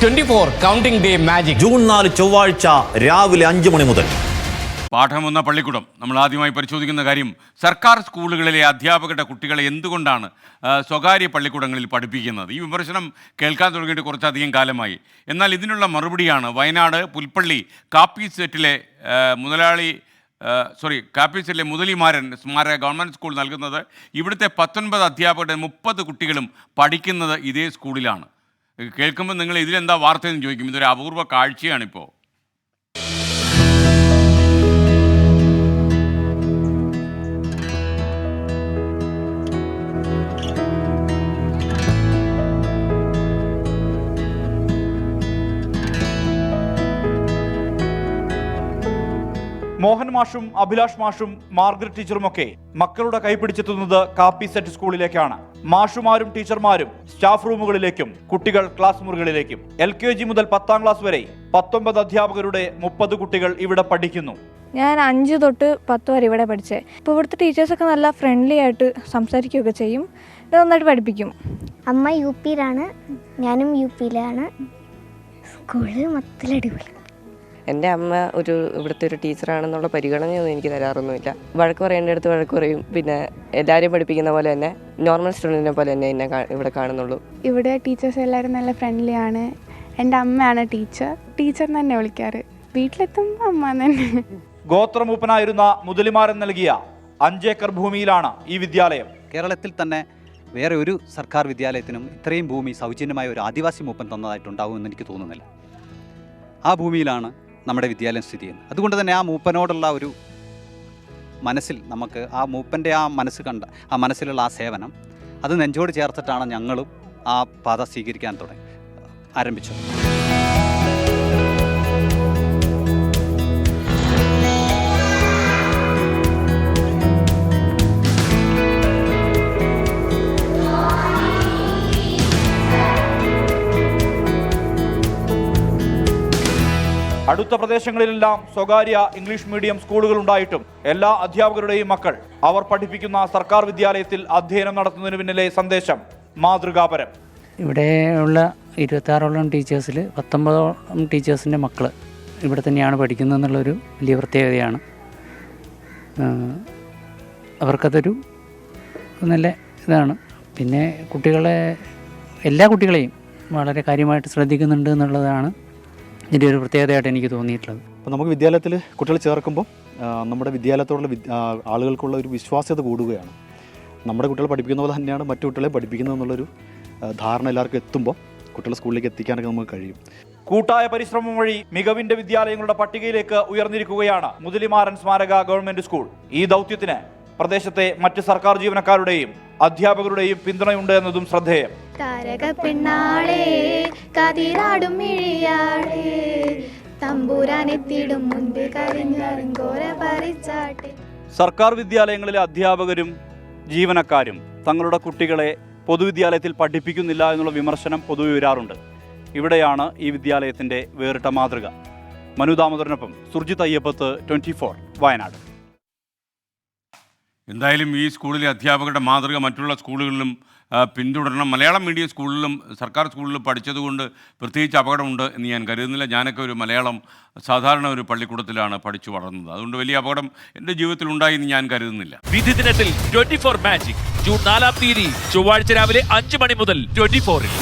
Twenty four counting day magic. June നാല് ചൊവ്വാഴ്ച രാവിലെ അഞ്ചു മണി മുതൽ. പാഠമെന്ന പള്ളിക്കൂടം. നമ്മൾ ആദ്യമായി പരിശോധിക്കുന്ന കാര്യം സർക്കാർ സ്കൂളുകളിലെ അധ്യാപകരുടെ കുട്ടികളെ എന്തുകൊണ്ടാണ് സ്വകാര്യ പള്ളിക്കൂടങ്ങളിൽ പഠിപ്പിക്കുന്നത്? ഈ വിമർശനം കേൾക്കാൻ തുടങ്ങിയിട്ട് കുറച്ചധികം കാലമായി. എന്നാൽ ഇതിനുള്ള മറുപടിയാണ് വയനാട് പുൽപ്പള്ളി കാപ്പി സെറ്റിലെ മുതലാളി സോറി കാപ്പി സെറ്റിലെ മുതലിമാരൻ സ്മാരക ഗവൺമെന്റ് സ്കൂൾ നൽകുന്നത്. ഇവിടുത്തെ പത്തൊൻപത് അധ്യാപകരുടെ മുപ്പത് കുട്ടികളും പഠിക്കുന്നത് ഇതേ സ്കൂളിലാണ്. കേൾക്കുമ്പോൾ നിങ്ങൾ ഇതിലെന്താ വാർത്തയെന്ന് ചോദിക്കും? ഇതൊരു അപൂർവ കാഴ്ചയാണിപ്പോൾ മോഹൻ മാഷും അഭിലാഷ് മാഷും മാർഗരറ്റ് ടീച്ചറുമൊക്കെ മക്കളുടെ കൈപിടിച്ചെത്തുന്നത് കാപ്പി സെറ്റ് സ്കൂളിലേക്കാണ്. മാഷുമാരും ടീച്ചർമാരും സ്റ്റാഫ് റൂമുകളിലേക്കും കുട്ടികൾ ക്ലാസ് മുറികളിലേക്കും. എൽ കെ ജി മുതൽ പത്താം ക്ലാസ് വരെ പത്തൊമ്പത് അധ്യാപകരുടെ മുപ്പത് കുട്ടികൾ ഇവിടെ പഠിക്കുന്നു. ഞാൻ അഞ്ച് തൊട്ട് പത്ത് വരെ ഇവിടെ പഠിച്ചേ. ഇപ്പോൾ ഇവിടുത്തെ ടീച്ചേഴ്സൊക്കെ നല്ല ഫ്രണ്ട്ലി ആയിട്ട് സംസാരിക്കുകയൊക്കെ ചെയ്യും. ഇത് നന്നായിട്ട് പഠിപ്പിക്കും. അമ്മ യു പിയിലാണ് ഞാനും യു പിയിലാണ്. സ്കൂൾ മൊത്തത്തിൽ അടിപൊളി എന്റെ അമ്മ ഒരു ഇവിടുത്തെ ഒരു ടീച്ചറാണെന്നുള്ള പരിഗണനയൊന്നും എനിക്ക് തരാറൊന്നുമില്ല. വഴക്ക് പറയേണ്ട അടുത്ത് വഴക്ക് പറയും. പിന്നെ എല്ലാവരെയും പഠിപ്പിക്കുന്ന പോലെ തന്നെ നോർമൽ സ്റ്റുഡന്റിനെ പോലെ തന്നെ എന്നെ ഇവിടെ കാണുന്നുള്ളൂ. ഇവിടെ ടീച്ചേഴ്സ് എല്ലാവരും നല്ല ഫ്രണ്ട്ലി ആണ്. എന്റെ അമ്മയാണ് ടീച്ചർ ടീച്ചർ തന്നെ വിളിക്കാറ്. വീട്ടിലെത്തുമ്പോൾ അമ്മ തന്നെ. ഗോത്രമൂപ്പനായിരുന്ന മുതലിമാരൻ നൽകിയ അഞ്ചേക്കർ ഭൂമിയിലാണ് ഈ വിദ്യാലയം. കേരളത്തിൽ തന്നെ വേറെ ഒരു സർക്കാർ വിദ്യാലയത്തിനും ഇത്രയും ഭൂമി സൗജന്യമായ ഒരു ആദിവാസി മൂപ്പൻ തന്നതായിട്ടുണ്ടാകുമെന്ന് എനിക്ക് തോന്നുന്നില്ല. ആ ഭൂമിയിലാണ് നമ്മുടെ വിദ്യാലയം സ്ഥിതി ചെയ്യുന്നത് അതുകൊണ്ട് തന്നെ ആ മൂപ്പനോടുള്ള ഒരു മനസ്സിൽ നമുക്ക് ആ മൂപ്പന്റെ ആ മനസ്സ് കണ്ട ആ മനസ്സിലുള്ള ആ സേവനം അത് നെഞ്ചോട് ചേർത്തിട്ടാണ് ഞങ്ങളും ആ പാത സ്വീകരിക്കാൻ തുടങ്ങി ആരംഭിച്ചത്. അടുത്ത പ്രദേശങ്ങളിലെല്ലാം സ്വകാര്യ ഇംഗ്ലീഷ് മീഡിയം സ്കൂളുകൾ ഉണ്ടായിട്ടും എല്ലാ അധ്യാപകരുടെയും മക്കൾ അവർ പഠിപ്പിക്കുന്ന സർക്കാർ വിദ്യാലയത്തിൽ അധ്യയനം നടത്തുന്നതിന് പിന്നിലെ സന്ദേശം മാതൃകാപരം. ഇവിടെ ഉള്ള ഇരുപത്താറോളം ടീച്ചേഴ്സിൽ പത്തൊമ്പതോളം ടീച്ചേഴ്സിന്റെ മക്കൾ ഇവിടെ തന്നെയാണ് പഠിക്കുന്നത് എന്നുള്ളൊരു വലിയ പ്രത്യേകതയാണ്. അവർക്കതൊരു നല്ല ഇതാണ്. പിന്നെ കുട്ടികളെ എല്ലാ കുട്ടികളെയും വളരെ കാര്യമായിട്ട് ശ്രദ്ധിക്കുന്നുണ്ട് എന്നുള്ളതാണ് ഇതിന്റെ ഒരു പ്രത്യേകതയായിട്ട് എനിക്ക് തോന്നിയിട്ടുള്ളത്. അപ്പോൾ നമുക്ക് വിദ്യാലയത്തിൽ കുട്ടികൾ ചേർക്കുമ്പോൾ നമ്മുടെ വിദ്യാലയത്തോടുള്ള ആളുകൾക്കുള്ള ഒരു വിശ്വാസ്യത കൂടുകയാണ്. നമ്മുടെ കുട്ടികൾ പഠിപ്പിക്കുന്ന പോലെ തന്നെയാണ് മറ്റു കുട്ടികളെ പഠിപ്പിക്കുന്നത് എന്നുള്ളൊരു ധാരണ എല്ലാവർക്കും എത്തുമ്പോൾ കുട്ടികളെ സ്കൂളിലേക്ക് എത്തിക്കാനൊക്കെ നമുക്ക് കഴിയും. കൂട്ടായ പരിശ്രമം വഴി മികവിന്റെ വിദ്യാലയങ്ങളുടെ പട്ടികയിലേക്ക് ഉയർന്നിരിക്കുകയാണ് മുതലിമാരൻ സ്മാരക ഗവൺമെന്റ് സ്കൂൾ. ഈ ദൗത്യത്തിന് പ്രദേശത്തെ മറ്റ് സർക്കാർ ജീവനക്കാരുടെയും അധ്യാപകരുടെയും പിന്തുണയുണ്ട് എന്നതും ശ്രദ്ധേയം. താരക പെണ്ണാളേ കതിരാടും മിഴിയാളെ തമ്പൂരാനെത്തിയിടും മുൻപ് കരിഞ്ഞറിങ്കോര പറിച്ചാട്ടെ സർക്കാർ വിദ്യാലയങ്ങളിലെ അധ്യാപകരും ജീവനക്കാരും തങ്ങളുടെ കുട്ടികളെ പൊതുവിദ്യാലയത്തിൽ പഠിപ്പിക്കുന്നില്ല എന്നുള്ള വിമർശനം പൊതുവെ ഉയരാറുണ്ട്. ഇവിടെയാണ് ഈ വിദ്യാലയത്തിന്റെ വേറിട്ട മാതൃക. മനു ദാമോദരനൊപ്പം സുർജിത് അയ്യപ്പത്ത് ട്വന്റി ഫോർ വയനാട്. എന്തായാലും ഈ സ്കൂളിലെ അധ്യാപകരുടെ മാതൃക മറ്റുള്ള സ്കൂളുകളിലും പിന്തുടരണം. മലയാളം മീഡിയം സ്കൂളിലും സർക്കാർ സ്കൂളിലും പഠിച്ചതുകൊണ്ട് പ്രത്യേകിച്ച് അപകടമുണ്ട് എന്ന് ഞാൻ കരുതുന്നില്ല. ഞാനൊക്കെ ഒരു മലയാളം സാധാരണ ഒരു പള്ളിക്കൂടത്തിലാണ് പഠിച്ചു വളർന്നത്. അതുകൊണ്ട് വലിയ അപകടം എന്റെ ജീവിതത്തിൽ ഉണ്ടായി എന്ന് ഞാൻ കരുതുന്നില്ല. വിധി ദിനത്തിൽ ട്വന്റി ഫോർ മാജിക് ജൂൺ നാലാം തീയതി ചൊവ്വാഴ്ച രാവിലെ അഞ്ച് മണി മുതൽ ട്വന്റി ഫോറിൽ